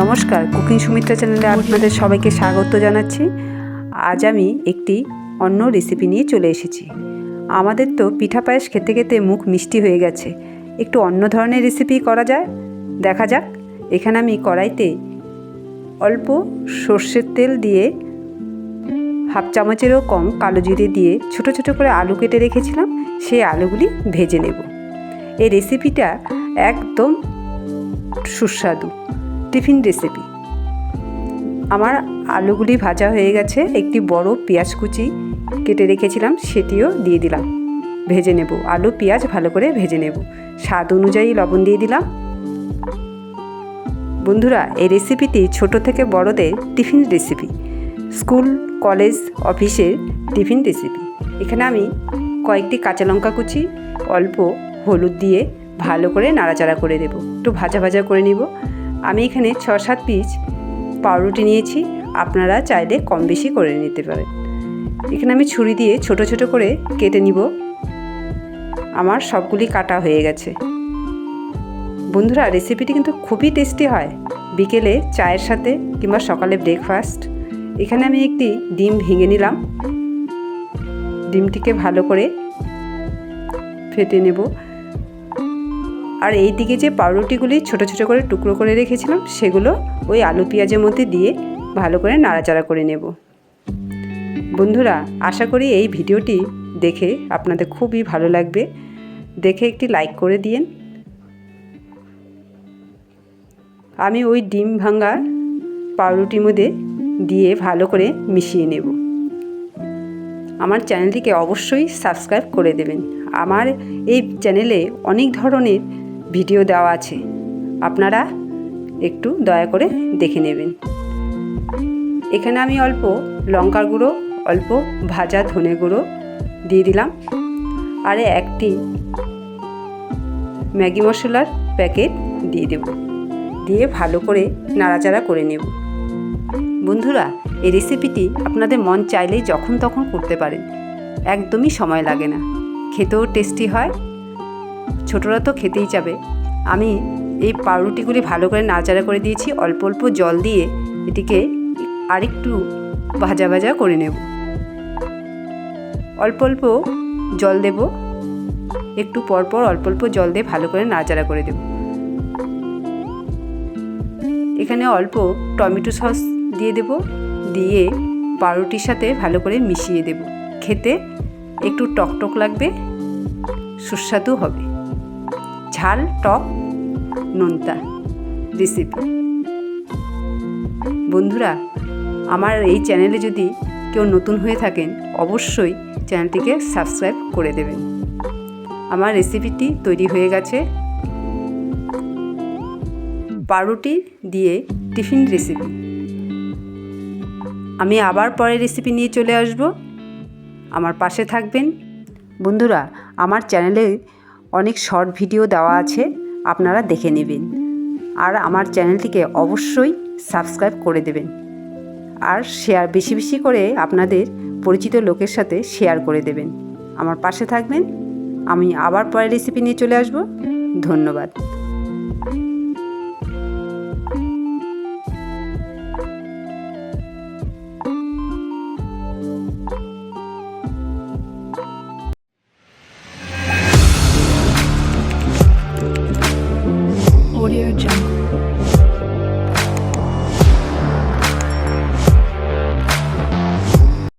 নমস্কার, কুকিং সুমিত্রা চ্যানেলে আপনাদের সবাইকে স্বাগত জানাচ্ছি। আজ আমি একটি অন্য রেসিপি নিয়ে চলে এসেছি। আমাদের তো পিঠা পায়েস খেতে খেতে মুখ মিষ্টি হয়ে গেছে। একটু অন্য ধরনের রেসিপি করা যায়? দেখা যাক। এখানে আমি কড়াইতে অল্প সর্ষের তেল দিয়ে হাফ চামচেরও কম কালো জিরে দিয়ে ছোট ছোট করে আলু কেটে রেখেছিলাম, সেই আলুগুলি ভেজে নেব। এই রেসিপিটা একদম সুস্বাদু। Tiffin recipe. আমার আলুগুলি ভাজা হয়ে গেছে, একটি বড় পেঁয়াজ কুচি কেটে রেখেছিলাম, সেটিও দিয়ে দিলাম। ভেজে নেব, আলু, পেঁয়াজ ভালো করে ভেজে নেব। স্বাদ অনুযায়ী লবণ দিয়ে দিলাম। বন্ধুরা, এই রেসিপিটি ছোট থেকে বড়দের টিফিন রেসিপি, স্কুল, কলেজ, অফিসের টিফিন রেসিপি। এখানে আমি কয়েকটি কাঁচা লঙ্কা কুচি, অল্প হলুদ দিয়ে ভালো করে নাড়াচাড়া করে দেব একটু ভাজা ভাজা করে নিব। আমি এখানে ছ সাত পিস পাউরুটি নিয়েছি, আপনারা চাইলে কম বেশি করে নিতে পারেন। এখানে আমি ছুরি দিয়ে ছোট ছোট করে কেটে নিব। আমার সবগুলি কাটা হয়ে গেছে। বন্ধুরা রেসিপিটি কিন্তু খুবই টেস্টি হয়। বিকেলে চায়ের সাথে কিংবা সকালে ব্রেকফাস্ট এখানে আমি একটি ডিম ভেঙে নিলাম। ডিমটিকে ভালো করে ফেটে নেব। আর এই দিকে যে পাউরুটিগুলি ছোট ছোট করে টুকরো করে রেখেছিলাম, সেগুলো ওই আলু পেঁয়াজের মধ্যে দিয়ে ভালো করে নাড়াচাড়া করে নেব। বন্ধুরা, আশা করি এই ভিডিওটি দেখে আপনাদের খুবই ভালো লাগবে। দেখে একটি লাইক করে দিয়েন। আমি ওই ডিম ভাঙ্গা পাউরুটির মধ্যে দিয়ে ভালো করে মিশিয়ে নেব। আমার চ্যানেলটিকে অবশ্যই সাবস্ক্রাইব করে দেবেন। আমার এই চ্যানেলে অনেক ধরনের ভিডিও দেওয়া আছে। আপনারা একটু দয়া করে দেখে নেবেন। এখানে আমি অল্প লঙ্কার গুঁড়ো, অল্প ভাজা ধনে গুঁড়ো দিয়ে দিলাম। আর একটি ম্যাগি মশলার প্যাকেট দিয়ে দেব। দিয়ে ভালো করে নাড়াচাড়া করে নেব। বন্ধুরা, এই রেসিপিটি আপনাদের মন চাইলেই যখন তখন করতে পারেন। একদমই সময় লাগে না। খেতেও টেস্টি হয় ছোটরা তো খেতেই যাবে আমি এই পাউরুটিগুলি ভালো করে নাড়াচাড়া করে দিয়েছি, অল্প অল্প জল দিয়ে এটিকে আরেকটু ভাজা ভাজা করে নেব। অল্প অল্প জল দেব। একটু পরপর অল্প অল্প জল দিয়ে ভালো করে নাড়াচাড়া করে দেব। এখানে অল্প টমেটো সস দিয়ে দেব, দিয়ে পাউরুটির সাথে ভালো করে মিশিয়ে দেব। খেতে একটু টকটক লাগবে সুস্বাদু হবে। ঝাল, টক, নোনতা রেসিপি বন্ধুরা, আমার এই চ্যানেলে যদি কেউ নতুন হয়ে থাকেন, অবশ্যই চ্যানেলটিকে সাবস্ক্রাইব করে দেবেন। আমার রেসিপিটি তৈরি হয়ে গেছে। পাউরুটি দিয়ে টিফিন রেসিপি আমি আবার পরের রেসিপি নিয়ে চলে আসব। আমার পাশে থাকবেন। বন্ধুরা, আমার চ্যানেলে অনেক শর্ট ভিডিও দেওয়া আছে, আপনারা দেখে নেবেন। আর আমার চ্যানেলটিকে অবশ্যই সাবস্ক্রাইব করে দেবেন। আর শেয়ার বেশি বেশি করে আপনাদের পরিচিত লোকের সাথে শেয়ার করে দেবেন। আমার পাশে থাকবেন, আমি আবার পরের রেসিপি নিয়ে চলে আসব। ধন্যবাদ। Audio Jungle.